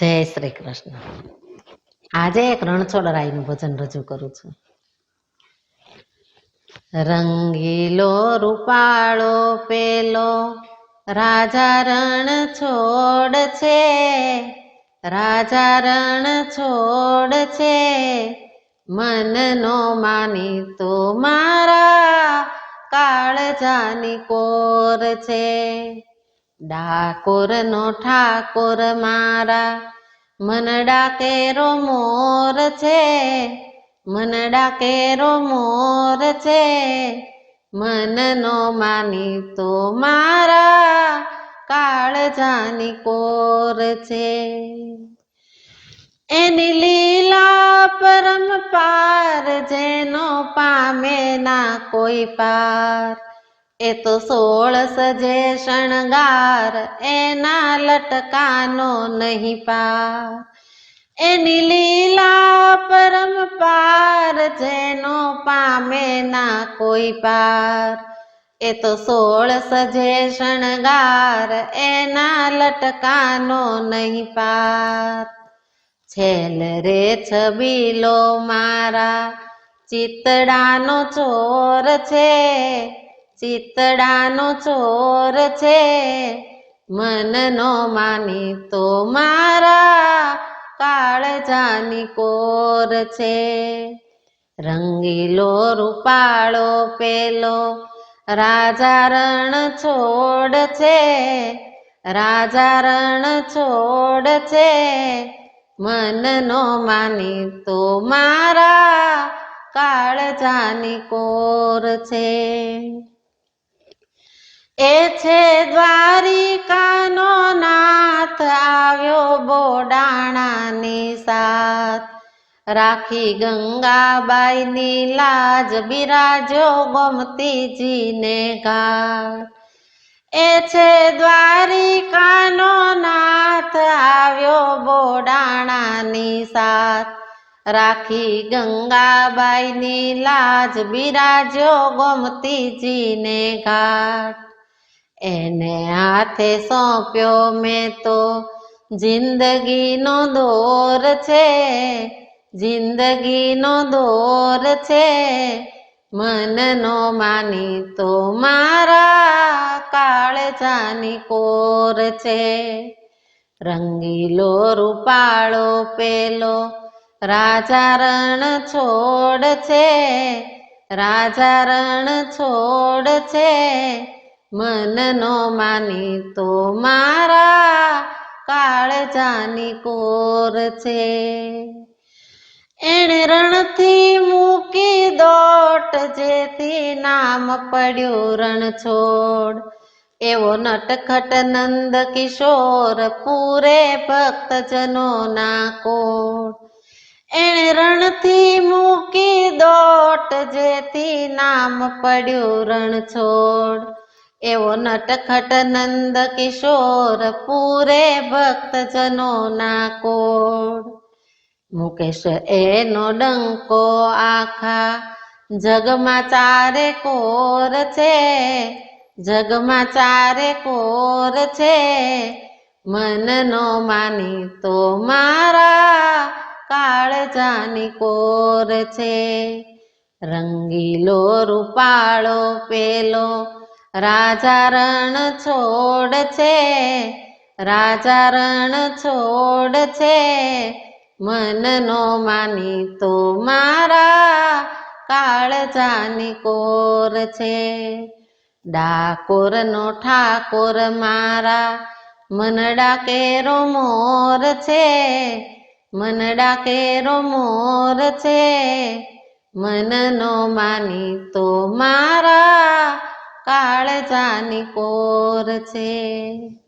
જય શ્રી કૃષ્ણ. આજે એક રણછોડરાયનું ભજન રજૂ કરું છું. રંગીલો રૂપાળો પેલો, રાજા રણ છોડ છે, રાજા રણ છોડ છે, મનનો માની તો મારા કાળજાની કોર છે. ડાકોર નો ઠાકોર મારા મનડા કેરો મોર છે, મન ડાકેરો મોર છે, મનનો માની તો મારા કાળજાની કોર છે. એની લીલા પરમ પાર, જેનો પામે ના કોઈ પાર એ તો સોળ સજે શણગાર, એના લટકાનો નહીં પાર. એની લીલા પરમ પાર, જેનો પામે ના કોઈ પાર. એ તો સોળ સજે શણગાર, એના લટકાનો નહીં પાર. છેલ રે છબીલો મારા ચિતડાનો ચોર છે. ચિતડાનો ચોર છે, મનનો માની તો મારા કાળજાની કોર છે. રંગીલો રૂપાળો પેલો રાજા રણ છોડ છે રાજા રણ છોડ છે, મનનો માની તો મારા કાળજાની કોર છે. એ છે દ્વારિકાનો નાથ, આવ્યો બોડાણાની સાથ. રાખી ગંગાબાઈની લાજ, બિરાજો ગમતીજીને ઘાટ. એ છે દ્વારિકાનો નાથ, આવ્યો બોડાણાની સાથ. રાખી ગંગાબાઈની લાજ, બિરાજો ગોમતીજીને ઘાટ. એને હાથે સોંપ્યો મેં તો. જિંદગીનો દોર છે, જિંદગીનો દોર છે. મનનો માની તો મારા કાળજાની કોર છે. રંગીલો રૂપાળો પેલો રાજા રણ છોડ છે રાજા રણ છોડ છે. મનનો માની તો મારા કાળજાની કોર છે. એણે રણથી મૂકી દોટ, જેથી નામ પડ્યું રણ છોડ એવો નટખટ નંદ કિશોર, પૂરે ભક્તજનો ના કોટ. એણે રણથી મૂકી દોટ, જેથી નામ પડ્યું રણ છોડ એવો નટખટ નંદ કિશોર, પૂરે ભક્તજનોના કોડ મુકેશ એનો ડંકો આખા જગમાં ચારે કોર છે, જગમાં ચારે કોર છે. મનનો માની તો મારા કાળજાની કોર છે. રંગીલો રૂપાળો પેલો રાજા રણ છોડ છે રાજા રણ છોડ છે. મનનો માની તો મારા કાળજાની કોર છે. ડાકોરનો ઠાકોર મારા મનડા કેરો મોર છે. મનડા કેરો મોર છે. મનનો માની તો મારા કાળજાની કોર છે.